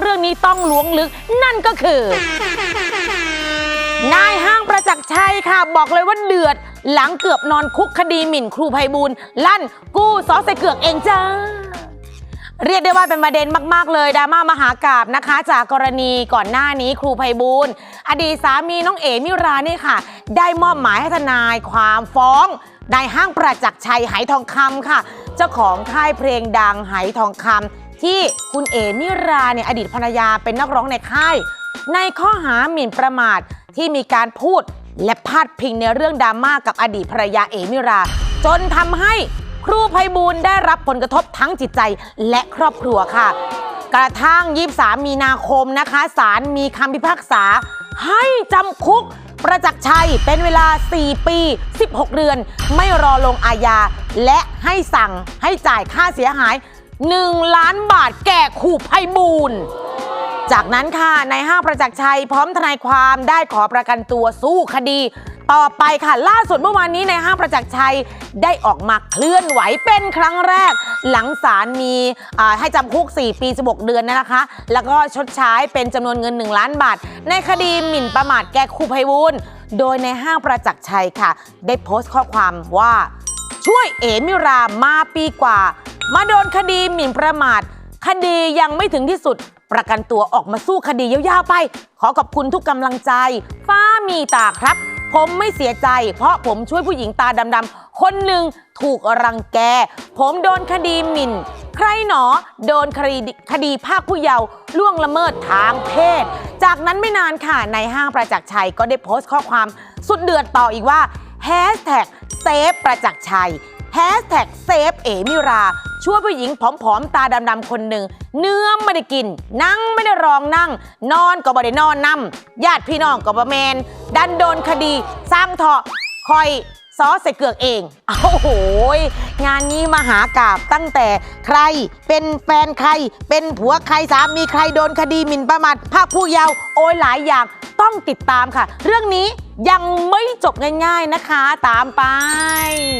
เรื่องนี้ต้องล้วงลึกนั่นก็คือ นายห้างประจักษ์ชัยค่ะ บอกเลยว่าเดือด หลังเกือบนอนคุกคดีหมิ่นครูไพบูลย์ลั่นกู้ซอสใส่เกือกเองจ้า เรียกได้ว่าเป็นประเด็นมาก ๆ เลยดราม่ามหากาบนะคะ จากกรณีก่อนหน้านี้ครูไพบูลย์อดีตสามีน้องเอ๋มิรานี่ค่ะ ได้มอบหมายให้ทนายความฟ้องนายห้างประจักษ์ชัยไหทองคำค่ะ เจ้าของค่ายเพลงดังไหทองคำ ที่คุณเอ๋มิราเนี่ยอดีตภรรยาเป็นนักร้องในค่าย ในข้อหาหมิ่นประมาทที่มีการพูดและพาดพิงในเรื่องดราม่ากับอดีตภรรยาเอมิรา จนทำให้ครูไพบูลย์ได้รับผลกระทบทั้งจิตใจและครอบครัวค่ะ กระทั่ง23มีนาคมนะคะศาลมีคำพิพากษา ให้จำคุกประจักษ์ชัยเป็นเวลา 4 ปี 16 เดือน ไม่รอลงอาญาและให้สั่งให้จ่ายค่าเสียหาย 1 ล้านบาทแก่ครูไพบูลย์จากนั้นค่ะนายห้างประจักษ์ชัยพร้อมทนายความได้ขอประกันตัวสู้คดี ต่อไปค่ะล่าสุดเมื่อวานนี้นายห้างประจักษ์ชัยได้ออกมาเคลื่อนไหวเป็นครั้งแรก หลังศาลมีอ่าให้จำคุก 4 ปี 16 เดือนนะคะ แล้วก็ชดใช้เป็นจำนวนเงิน 1 ล้านบาท ในคดีหมิ่นประมาทแก่ครูไพบูลย์โดยในายห้างประจักษ์ชัยค่ะ ได้โพสต์ข้อความว่าช่วยเอมิรามาปีกว่า มาโดนคดีหมิ่นประมาท คดียังไม่ถึงที่สุด ประกันตัวออกมาสู้คดียาวๆไป ขอขอบคุณทุกกำลังใจ ฟ้ามีตาครับ ผมไม่เสียใจ เพราะผมช่วยผู้หญิงตาดำๆคนหนึ่งถูกรังแก ผมโดนคดีหมิ่น ใครหนอ โดนคดีคดีภาคผู้เยาว์ล่วงละเมิดทางเพศ จากนั้นไม่นานค่ะในห้างประจักษ์ชัยก็ได้โพสต์ข้อความสุดเดือดต่ออีกว่าแฮชแท็กเซฟประจักษ์ชัย แฮชแท็กเซฟเอมิรา ช่วยผู้หญิงผอมๆ ตาดำๆ คนหนึ่ง เนื้อไม่ได้กิน นั่งไม่ได้รองนั่ง นอนก็บ่ได้นอนนำญาติพี่น้องก็บ่แมน ดันโดนคดีสร้างเถาะคอยซอสใส่เกือกเอง โอ้โห งานนี้มหากาบตั้งแต่ใครเป็นแฟนใคร เป็นผัวใครสามีใครโดนคดีหมิ่นประมาทภาคผู้เยาว์โอ้ยหลายอย่างต้องติดตามค่ะ เรื่องนี้ยังไม่จบง่ายๆนะคะ ตามไป